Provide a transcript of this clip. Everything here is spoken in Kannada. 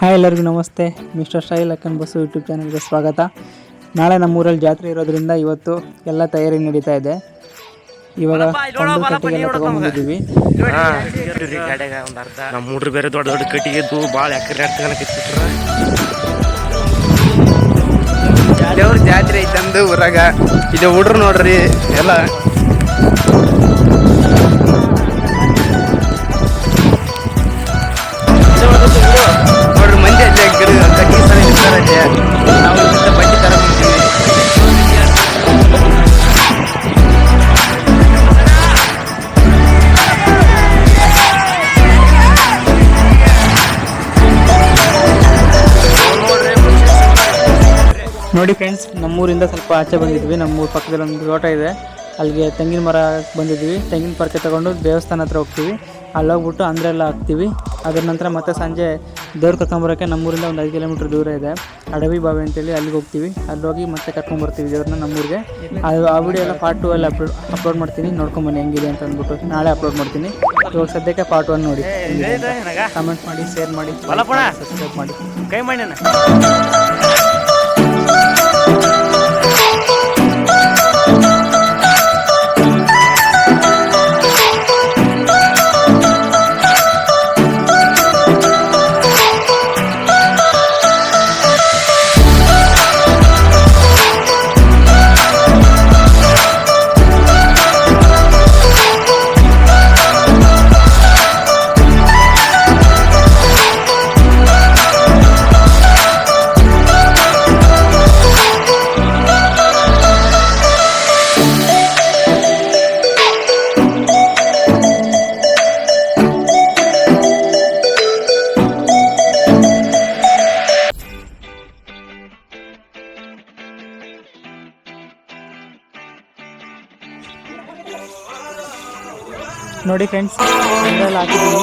ಹಾಯ್ ಎಲ್ಲರಿಗೂ ನಮಸ್ತೆ. ಮಿಸ್ಟರ್ ಸ್ಟೈಲ್ ಅಕ್ಕನ್ ಬಸ್ಸು ಯೂಟ್ಯೂಬ್ ಚಾನಲ್ಗೆ ಸ್ವಾಗತ. ನಾಳೆ ನಮ್ಮೂರಲ್ಲಿ ಜಾತ್ರೆ ಇರೋದ್ರಿಂದ ಇವತ್ತು ಎಲ್ಲ ತಯಾರಿ ನಡೀತಾ ಇದೆ. ಇವಾಗ ಕಟ್ಟಿಗೆ ಕಟ್ಟಿಗೆಲ್ಲ ತಗೊಂಡ್ಬಂದಿದ್ದೀವಿ ನಮ್ಮ ಹುಡ್ರು ಬೇರೆ ದೊಡ್ಡ ದೊಡ್ಡ ಕಟ್ಟಿಗೆ ಇದ್ದು ಭಾಳ ಎಕರೆ ಕಿತ್ಬಿಟ್ರ ಜಾತ್ರೆ ಐತಂದು ಊರಾಗ? ಇದು ಹುಡ್ರು ನೋಡ್ರಿ ಎಲ್ಲ. ನೋಡಿ ಫ್ರೆಂಡ್ಸ್ ನಮ್ಮೂರಿಂದ ಸ್ವಲ್ಪ ಆಚೆ ಬಂದಿದ್ವಿ ನಮ್ಮೂರ ಪಕ್ಕದಲ್ಲಿ ಒಂದು ತೋಟ ಇದೆ ಅಲ್ಲಿಗೆ ತೆಂಗಿನ ಮರ ಬಂದಿದ್ವಿ ತೆಂಗಿನ ಪರ್ಕೆ ತಗೊಂಡು ದೇವಸ್ಥಾನ ಹತ್ರ ಹೋಗ್ತೀವಿ ಅಲ್ಲಿ ಹೋಗ್ಬಿಟ್ಟು ಅಂದ್ರೆಲ್ಲ ಹಾಕ್ತೀವಿ ಅದರ ನಂತರ ಮತ್ತೆ ಸಂಜೆ ದೇವ್ರ ಕರ್ಕೊಂಬರೋಕ್ಕೆ ನಮ್ಮೂರಿಂದ ಒಂದು ಐದು ಕಿಲೋಮೀಟ್ರ್ ದೂರ ಇದೆ ಅಡವಿ ಬಾವಿ ಅಂತೇಳಿ ಅಲ್ಲಿಗೆ ಹೋಗ್ತೀವಿ ಅಲ್ಲಿ ಹೋಗಿ ಮತ್ತೆ ಕರ್ಕೊಂಬರ್ತೀವಿ ದೇವ್ರನ್ನ ನಮ್ಮೂರಿಗೆ ಅದು ಆ ವಿಡಿಯೋ ಎಲ್ಲ ಪಾರ್ಟ್ ಟು ಎಲ್ಲ ಅಪ್ಲೋಡ್ ಅಪ್ಲೋಡ್ ಮಾಡ್ತೀನಿ ನೋಡ್ಕೊಂಬನ್ನಿ ಹೆಂಗಿದೆ ಅಂತ ಅಂದ್ಬಿಟ್ಟು ನಾಳೆ ಅಪ್ಲೋಡ್ ಮಾಡ್ತೀನಿ ಇವಾಗ ಸದ್ಯಕ್ಕೆ ಪಾರ್ಟ್ ಒನ್ ನೋಡಿ ಕಮೆಂಟ್ ಮಾಡಿ ಶೇರ್ ಮಾಡಿ. ಸಬ್ಸ್ಕ್ರೈಬ್ ಮಾಡಿ ಕೈ ಮಾಡಿ ನೋಡಿ ಫ್ರೆಂಡ್ಸ್ ಹಾಕಿದ್ದೀನಿ